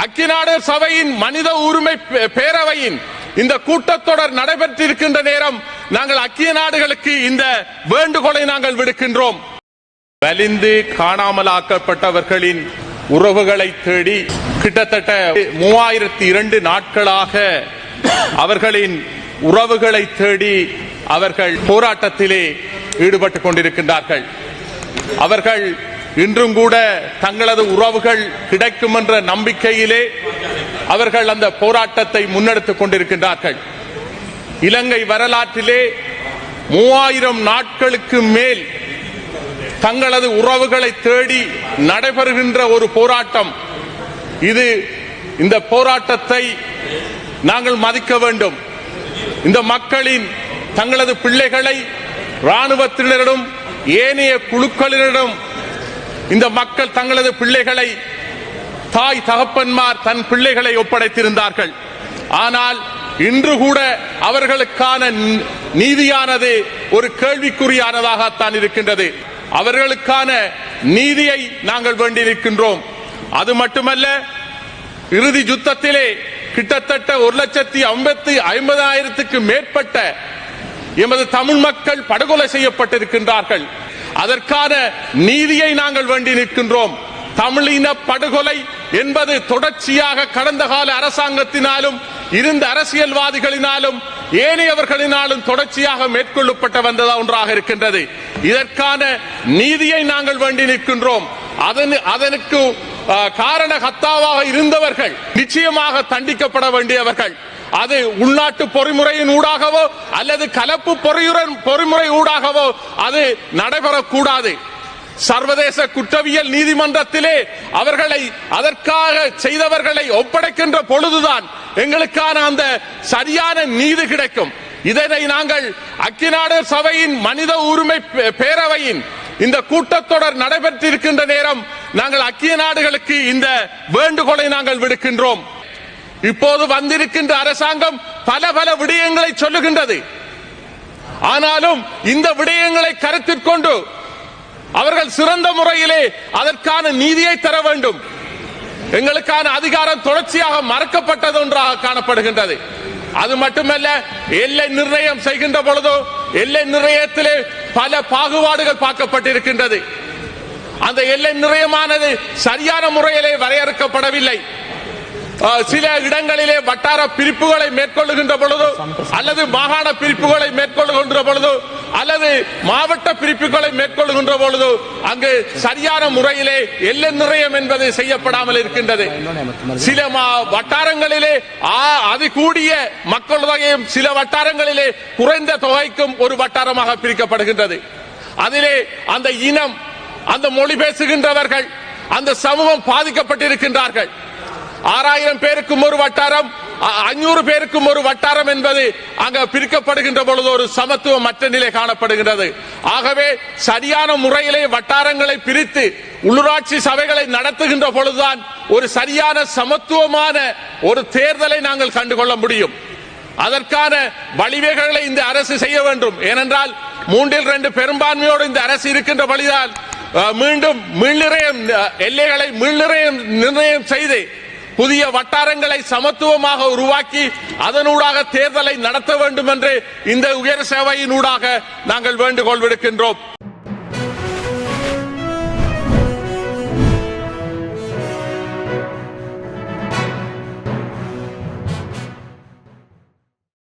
அக்கிநாடு சபையின் மனித உரிமை பே- பேரவையின் இந்த கூட்டத்தொடர் நடைபெற்றிருக்கின்ற நேரம் நாங்கள் அக்கிய நாடுகளுக்கு இந்த வேண்டுகோளை நாங்கள் விடுக்கின்றோம். வலிந்து காணாமலாக்கப்பட்டவர்களின் உறவுகளை தேடி கிட்டத்தட்ட மூவாயிரத்தி இரண்டு நாட்களாக அவர்களின் உறவுகளை தேடி அவர்கள் போராட்டத்திலே ஈடுபட்டுக் கொண்டிருக்கின்றார்கள். அவர்கள் இன்றும் கூட தங்களது உறவுகள் கிடைக்கும் என்ற நம்பிக்கையிலே அவர்கள் அந்த போராட்டத்தை முன்னெடுத்துக் கொண்டிருக்கின்றார்கள். இலங்கை வரலாற்றிலே மூவாயிரம் நாட்களுக்கு மேல் தங்களது உறவுகளை தேடி நடைபெறுகின்ற ஒரு போராட்டம். இது இந்த போராட்டத்தை நாங்கள் மதிக்க வேண்டும். இந்த மக்களின் தங்களது பிள்ளைகளை இராணுவத்தினரிடம் ஏனைய குழுக்களினரிடம் இந்த மக்கள் தங்களது பிள்ளைகளை தாய் தகப்பன்மார் தன் பிள்ளைகளை ஒப்படைத்திருந்தார்கள். ஆனால் இன்று கூட அவர்களுக்கான நீதியானது ஒரு கேள்விக்குறியானதாகத்தான் இருக்கின்றது. அவர்களுக்கான நீதியை நாங்கள் வேண்டியிருக்கின்றோம். அது மட்டுமல்ல இறுதி யுத்தத்திலே கிட்டத்தட்ட ஒரு லட்சத்தி ஐம்பத்தி ஐம்பதாயிரத்துக்கு மேற்பட்ட எமது தமிழ் மக்கள் படுகொலை செய்யப்பட்டிருக்கின்றார்கள். அதற்கான நீதியை நாங்கள் வேண்டி நிற்கின்றோம். தமிழின படுகொலை என்பது தொடர்ச்சியாக கடந்த கால அரசாங்கத்தினாலும் இருந்த அரசியல்வாதிகளினாலும் ஏனையவர்களினாலும் தொடர்ச்சியாக மேற்கொள்ளப்பட்ட வந்ததா ஒன்றாக இருக்கின்றது. இதற்கான நீதியை நாங்கள் வேண்டி நிற்கின்றோம். அதன் அதனுக்கு காரண கத்தாவாக இருந்தவர்கள் நிச்சயமாக தண்டிக்கப்பட வேண்டியவர்கள். அது உள்நாட்டு பொறிமுறையின் ஊடாகவோ அல்லது கலப்பு பொறியுடன் பொறிமுறை ஊடாகவோ அது நடைபெறக்கூடாது. சர்வதேச குற்றவியல் நீதிமன்றத்திலே அவர்களை அதற்காக செய்தவர்களை ஒப்படைக்கின்ற பொழுதுதான் எங்களுக்கான அந்த சரியான நீதி கிடைக்கும். இதனை நாங்கள் அக்கிநாடு சபையின் மனித உரிமை பே- பேரவையின் இந்த கூட்டத்தொடர் நடைபெற்றிருக்கின்ற நேரம் நாங்கள் அக்கிய நாடுகளுக்கு இந்த வேண்டுகோளை நாங்கள் விடுக்கின்றோம். இப்போது வந்திருக்கின்ற அரசாங்கம் பல பல விடயங்களை சொல்லுகின்றது. ஆனாலும் இந்த விடயங்களை கருத்தில் கொண்டு அவர்கள் சிறந்த முறையிலே அதற்கான நீதியை தர வேண்டும். எங்களுக்கான அதிகாரம் தொடர்ச்சியாக மறக்கப்பட்டது ஒன்றாக காணப்படுகின்றது. அது மட்டுமல்ல எல்லை நிர்ணயம் செய்கின்ற பொழுதோ எல்லை நிர்ணயத்திலே பல பாகுபாடுகள் பார்க்கப்பட்டிருக்கின்றது. அந்த எல்லை நிர்ணயமானது சரியான முறையிலே வரையறுக்கப்படவில்லை. சில இடங்களிலே வட்டார பிரிப்புகளை மேற்கொள்ளுகின்ற பொழுது அல்லது மாகாண பிரிப்புகளை மேற்கொள்ளுகின்ற பொழுது அல்லது மாவட்ட பிரிப்புகளை மேற்கொள்ளுகின்ற பொழுது அங்கு சரியான முறையிலே எல்லை நிர்ணயம் என்பது செய்யப்படாமல் இருக்கின்றது. சில மா- வட்டாரங்களிலே ஆ- அதிகூடிய மக்கள் தொகையும் சில வட்டாரங்களிலே குறைந்த தொகைக்கும் ஒரு வட்டாரமாக பிரிக்கப்படுகின்றது. அதிலே அந்த இனம் அந்த மொழி பேசுகின்றவர்கள் அந்த சமூகம் பாதிக்கப்பட்டிருக்கின்றார்கள். ஆறாயிரம் பேருக்கும் ஒரு வட்டாரம் அஞ்சூறு பேருக்கும் ஒரு வட்டாரம் என்பது அங்க பிரிக்கப்படுகின்ற பொழுது ஒரு சமத்துவம் மற்ற நிலை காணப்படுகின்றது. ஆகவே சரியான முறையிலே வட்டாரங்களை பிரித்து உள்ளூராட்சி சபைகளை நடத்துகின்ற பொழுதுதான் ஒரு சரியான சமத்துவமான ஒரு தேர்தலை நாங்கள் கண்டுகொள்ள முடியும். அதற்கான வழிவகைகளை இந்த அரசு செய்ய வேண்டும். ஏனென்றால் மூன்றில் ரெண்டு பெரும்பான்மையோடு இந்த அரசு இருக்கின்ற வழிதான் மீண்டும் மீள்நிறையம் எல்லைகளை மீள்நிறையம் நிர்ணயம் செய்து புதிய வட்டாரங்களை சமத்துவமாக உருவாக்கி அதனூடாக தேர்தலை நடத்த வேண்டும் என்று இந்த உயர் சேவையினூடாக நாங்கள் வேண்டுகோள் விடுக்கின்றோம்.